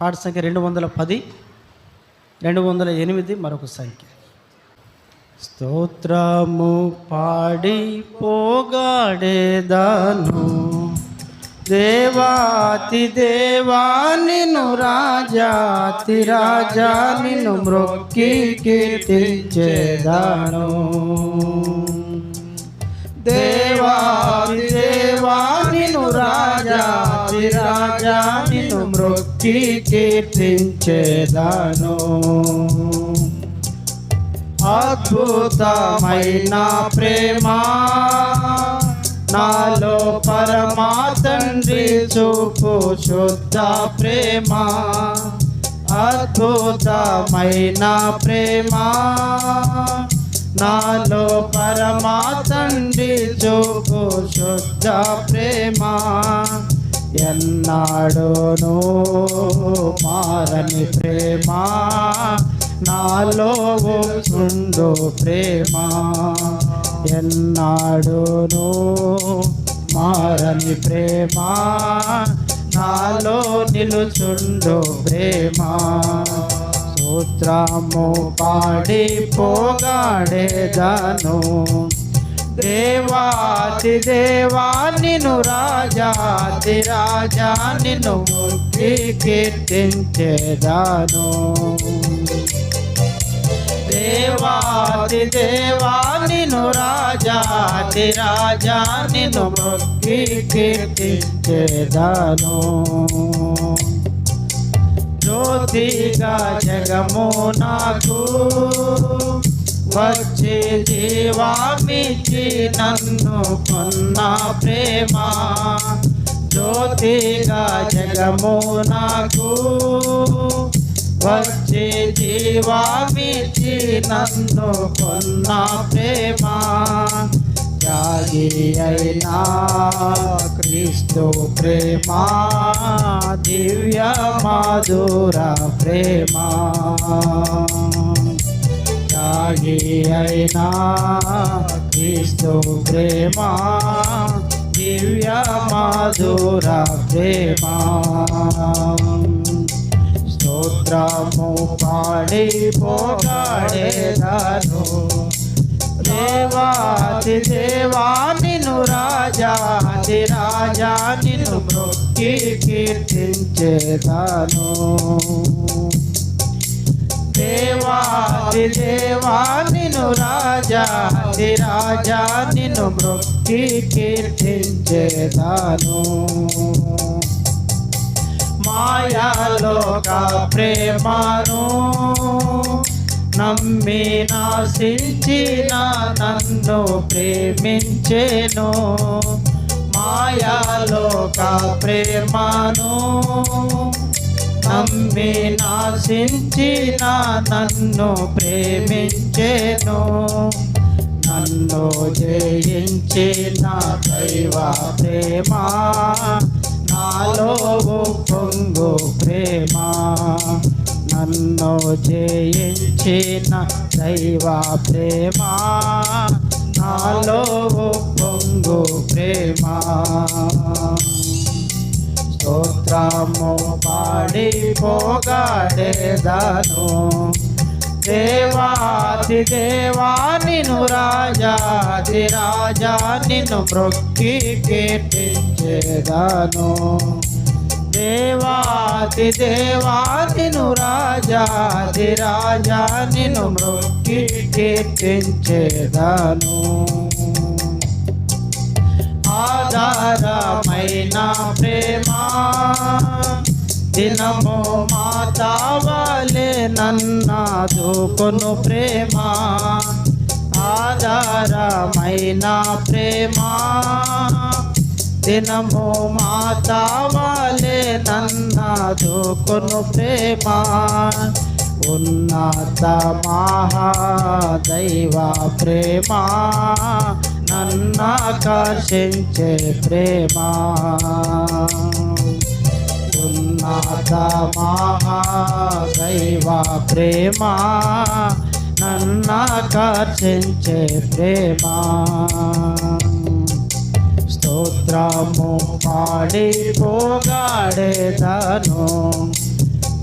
పాట సంఖ్య రెండు వందల పది రెండు వందల ఎనిమిది మరొక సంఖ్య. స్తోత్రము పాడి పోగాడేదాను దేవాతి దేవా నిన్ను రాజాతి రాజా నిన్ను మ్రొక్కి కీర్తించేదాను దేవా మ్రొక్కి కీర్తించేదాను. అద్భుతమైన ప్రేమ నాలో పరమా తండ్రి చూపు శుద్ధ ప్రేమ. అద్భుతమైన ప్రేమ నాలో పరమా తండ్రి చూపు శుద్ధ ప్రేమ. నాడోను మారని ప్రేమ నాలో ఉండు ప్రేమ. ఎన్నాడోను మారని ప్రేమ నాలో నిలుచుండు ప్రేమ. సూత్రము పాడి పోగాడేదను. దేవాతి దేవా నిన్ను రాజాతి రాజా నిన్ను ముక్తి కీర్తించేదాను. దేవాతి దేవా నిన్ను రాజాతి రాజా నిన్ను ముక్తి కీర్తించేదాను. జ్యోతిగా జగము నాకు వచ్చి జీవామిచ్చి నన్ను కొన్న ప్రేమ. జ్యోతిగా జగము నాకు వచ్చి జీవామిచ్చి నన్ను కొన్న ప్రేమ. త్యాగి అయినా క్రీస్తు ప్రేమ దివ్య మాధుర ప్రేమ. త్యాగి అయినా క్రీస్తు ప్రేమ దివ్య మాధుర ప్రేమ. స్తోత్రము పాడి పోగాడేదాను దేవాతి దేవా నిన్ను రాజాది రాజా నిను మృక్కి కీర్తించేదాను. దేవా నిన్ను రాజాది రాజా నిన్ను మృక్కి కీర్తించేదాను. మాయాలోక ప్రేమను నమ్మి నాశించిన నన్ను ప్రేమించేను. మాయాలోక ప్రేమను నమ్మి నాశించిన నన్ను ప్రేమించేను. నన్ను జయించిన దైవ ప్రేమ. నాలో పొంగు ప్రేమ. నన్ను జయించిన దైవ ప్రేమ. నాలో పొంగు ప్రేమ. స్తోత్రము పాడి పోగాడేదను దేవాది దేవా నిను రాజాది రాజా నిన్ను మృక్కి కీర్తించేదను. దేవాది దేవా నిను రాజాది రాజా నిన్ను మృక్కి కీర్తించేదను. సారమైన ప్రేమ. దినము మాతావలే నన్నాదుకొను ప్రేమ. ఆధారమైన ప్రేమ. దినము మాతావలే నన్నాదుకొను ప్రేమ. ఉన్నత మహా దైవ ప్రేమ. నన్నాకర్షించే ప్రేమ. ఉన్నత మహాదైవ ప్రేమ. నన్నాకర్షించే ప్రేమ. స్తోత్రము పాడి పోగాడేదను.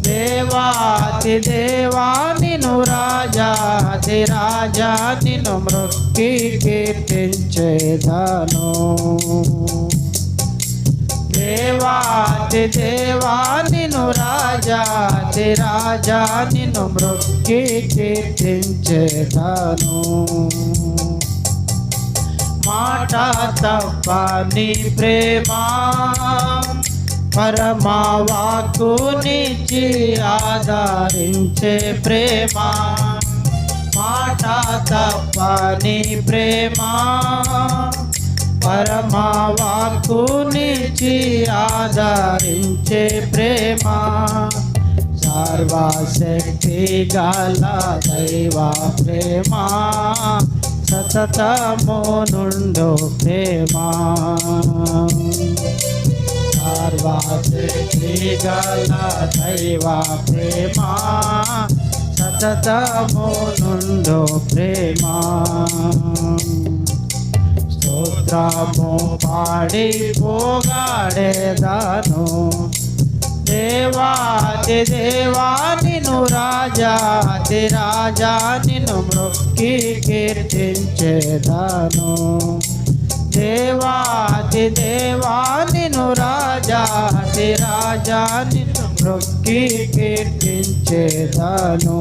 దేవాతి దేవాని నిను రాజాది రాజా నిను మృక్కి కీర్తించేదాను దేవాతి దేవా నిన్ను రాజాది రాజా నిను మృక్కి కీర్తించేదాను మాట తప్ప నీ ప్రేమ పరమా వాక్కునిచ్చి ఆదరించే ప్రేమ. మాట తప్పని ప్రేమ పరమా. వాక్కునిచ్చి ఆదరించే ప్రేమ. సర్వశక్తి గల దైవ ప్రేమ. సతతమో నుండో ప్రేమ. సర్వశక్తి గల దైవ ప్రేమ సతతము నుండు ప్రేమ స్తోత్రము పాడి పోగాడేదాను దేవాది దేవా నిను రాజాది రాజా నిను మృక్కి కీర్తించేదాను దేవాది దేవా రాజా నిన్ను మృక్కి కీర్తించేదాను